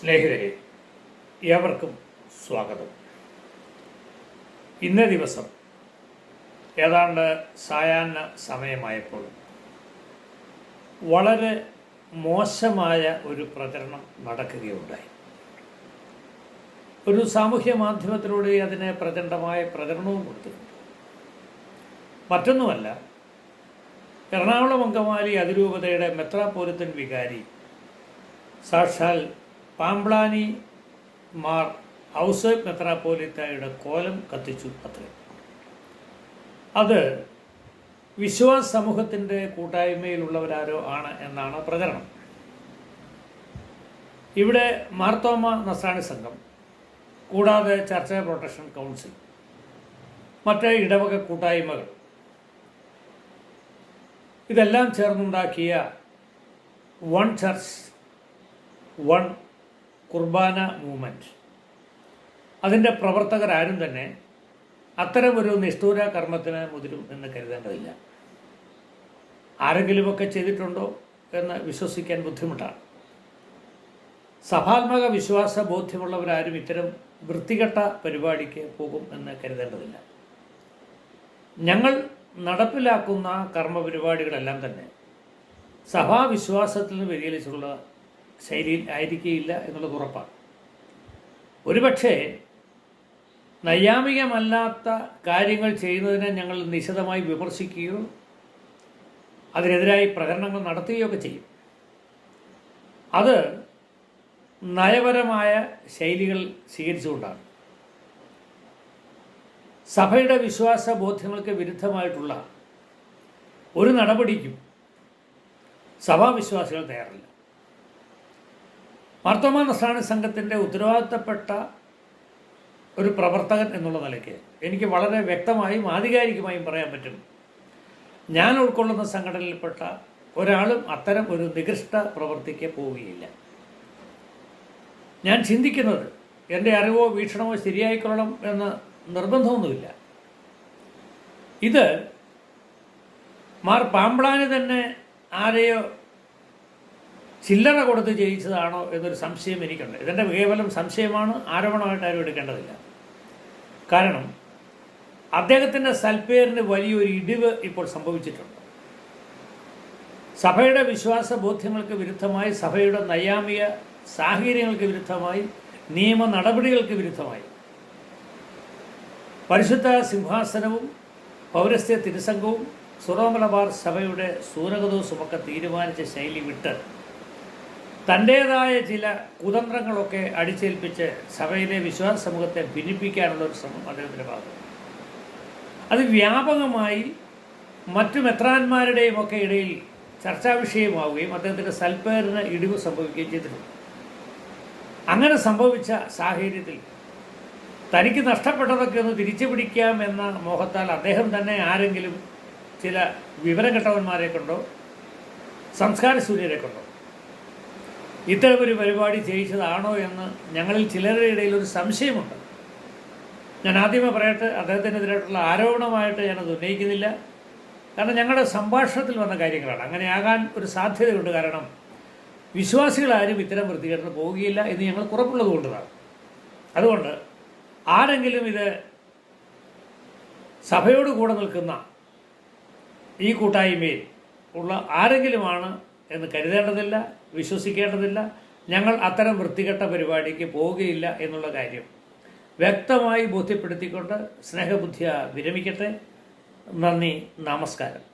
സ്നേഹിതരെ ഏവർക്കും സ്വാഗതം. ഇന്നേ ദിവസം ഏതാണ്ട് സായാഹ്ന സമയമായപ്പോൾ വളരെ മോശമായ ഒരു പ്രചരണം നടക്കുകയുണ്ടായി. ഒരു സാമൂഹ്യ മാധ്യമത്തിലൂടെ അതിന് പ്രചണ്ഡമായ പ്രചരണവും കൊടുത്തിട്ടുണ്ട്. മറ്റൊന്നുമല്ല എറണാകുളം അങ്കമാലി അതിരൂപതയുടെ മെത്രാപോലിത്തൻ വികാരി സാക്ഷാൽ പാമ്പ്ലാനി മാർ ഔസേബ് മെത്രാപ്പോലിത്തയുടെ കോലം കത്തിച്ചു അത്രേ. അത് വിശ്വാസ സമൂഹത്തിന്റെ കൂട്ടായ്മയിലുള്ളവരാരോ ആണ് എന്നാണ് പ്രചരണം. ഇവിടെ മാർത്തോമ നസ്രാണി സംഘം കൂടാതെ ചർച്ച പ്രൊട്ടക്ഷൻ കൗൺസിൽ മറ്റ് ഇടവക കൂട്ടായ്മകൾ ഇതെല്ലാം ചേർന്നുണ്ടാക്കിയ one church one Qurbana movement അതിന്റെ പ്രവർത്തകരാരും തന്നെ അത്തരമൊരു നിഷ്ഠൂര കർമ്മത്തിന് മുതിരും എന്ന് കരുതേണ്ടതില്ല. ആരെങ്കിലുമൊക്കെ ചെയ്തിട്ടുണ്ടോ എന്ന് വിശ്വസിക്കാൻ ബുദ്ധിമുട്ടാണ്. സഭാത്മക വിശ്വാസ ബോധ്യമുള്ളവരാരും ഇത്തരം വൃത്തികെട്ട പരിപാടിക്ക് പോകും എന്ന് കരുതേണ്ടതില്ല. ഞങ്ങൾ നടപ്പിലാക്കുന്ന കർമ്മ പരിപാടികളെല്ലാം തന്നെ സഭാവിശ്വാസത്തിൽ നിന്ന് വ്യതിചലിച്ചുള്ള ശൈലിയിൽ ആയിരിക്കുകയില്ല എന്നുള്ളത് ഉറപ്പാണ്. ഒരുപക്ഷേ നൈയാമികമല്ലാത്ത കാര്യങ്ങൾ ചെയ്യുന്നതിനെ ഞങ്ങൾ നിശിതമായി വിമർശിക്കുകയോ അതിനെതിരായി പ്രകടനങ്ങൾ നടത്തുകയോ ഒക്കെ ചെയ്യും. അത് നയപരമായ ശൈലികൾ സ്വീകരിച്ചുകൊണ്ടാണ്. സഭയുടെ വിശ്വാസ ബോധ്യങ്ങൾക്ക് വിരുദ്ധമായിട്ടുള്ള ഒരു നടപടിക്കും സഭാവിശ്വാസികൾ തയ്യാറില്ല. മാർത്തോമാ നസ്രാണി സംഘത്തിന്റെ ഉത്തരവാദിത്തപ്പെട്ട ഒരു പ്രവർത്തകൻ എന്നുള്ള നിലയ്ക്ക് എനിക്ക് വളരെ വ്യക്തമായും ആധികാരികമായും പറയാൻ പറ്റും. ഞാൻ ഉൾക്കൊള്ളുന്ന സംഘടനയിൽപ്പെട്ട ഒരാളും അത്തരം ഒരു നികൃഷ്ട പ്രവൃത്തിക്ക് പോവുകയില്ല. ഞാൻ ചിന്തിക്കുന്നത് എന്റെ അറിവോ വീക്ഷണമോ ശരിയായിക്കൊള്ളണം എന്ന് നിർബന്ധമൊന്നുമില്ല. ഇത് മാർ പാമ്പ്ളാന് തന്നെ ആരെയോ ചില്ലറ കൊടുത്ത് ജയിച്ചതാണോ എന്നൊരു സംശയം എനിക്കുണ്ട്. ഇതിന്റെ കേവലം സംശയമാണ്. ആരോപണമായിട്ട് ആരും എടുക്കേണ്ടതില്ല. കാരണം അദ്ദേഹത്തിന്റെ സൽപ്പേരിന് വലിയൊരു ഇടിവ് ഇപ്പോൾ സംഭവിച്ചിട്ടുണ്ട്. സഭയുടെ വിശ്വാസ ബോധ്യങ്ങൾക്ക് വിരുദ്ധമായി സഭയുടെ നൈയാമിക സാഹചര്യങ്ങൾക്ക് വിരുദ്ധമായി നിയമ നടപടികൾക്ക് വിരുദ്ധമായി പരിശുദ്ധ സിംഹാസനവും പൗരസ്ത്യ തിരുസംഘവും സുറോമലബാർ സഭയുടെ സൂരകദോസുമൊക്കെ തീരുമാനിച്ച ശൈലി വിട്ട് തന്റേതായ ചില കുതന്ത്രങ്ങളൊക്കെ അടിച്ചേൽപ്പിച്ച് സഭയിലെ വിശ്വാസ സമൂഹത്തെ ഭിന്നിപ്പിക്കാനുള്ള ഒരു ശ്രമം അദ്ദേഹത്തിന്റെ ഭാഗത്ത്. അത് വ്യാപകമായി മറ്റു മെത്രാന്മാരുടെയും ഒക്കെ ഇടയിൽ ചർച്ചാ വിഷയമാവുകയും അദ്ദേഹത്തിന്റെ സൽപ്പേരിന് ഇടിവ് സംഭവിക്കുകയും ചെയ്തിട്ടുണ്ട് അങ്ങനെ സംഭവിച്ച സാഹചര്യത്തിൽ തനിക്ക് നഷ്ടപ്പെട്ടതൊക്കെ ഒന്ന് തിരിച്ചു പിടിക്കാം എന്ന മോഹത്താൽ അദ്ദേഹം തന്നെ ആരെങ്കിലും ചില വിവരഘട്ടവന്മാരെ കൊണ്ടോ സംസ്കാരശൂന്യരെ കൊണ്ടോ ഇത്തരമൊരു പരിപാടി ചെയ്യിച്ചതാണോ എന്ന് ഞങ്ങളിൽ ചിലരുടെ ഇടയിൽ ഒരു സംശയമുണ്ട്. ഞാൻ ആദ്യമേ പറയട്ടെ അദ്ദേഹത്തിനെതിരായിട്ടുള്ള ആരോപണമായിട്ട് ഞാനത് ഉന്നയിക്കുന്നില്ല. കാരണം ഞങ്ങളുടെ സംഭാഷണത്തിൽ വന്ന കാര്യങ്ങളാണ്. അങ്ങനെ ആകാൻ ഒരു സാധ്യതയുണ്ട്. കാരണം വിശ്വാസികളാരും ഇത്തരം വൃത്തികേട്ടിന് പോവുകയില്ല എന്ന് ഞങ്ങൾ ഉറപ്പുള്ളത് കൊണ്ടതാണ്. അതുകൊണ്ട് ആരെങ്കിലും ഇത് സഭയോട് കൂടെ നിൽക്കുന്ന ഈ കൂട്ടായ്മയിൽ ഉള്ള ആരെങ്കിലുമാണ് എന്ന് കരുതേണ്ടതില്ല വിശ്വസിക്കേണ്ടതില്ല. ഞങ്ങൾ അത്തരം വൃത്തികെട്ട പരിപാടിക്ക് പോവുകയില്ല എന്നുള്ള കാര്യം വ്യക്തമായി ബോധ്യപ്പെടുത്തിക്കൊണ്ട് സ്നേഹബുദ്ധിയ വിരമിക്കട്ടെ. നന്ദി നമസ്കാരം.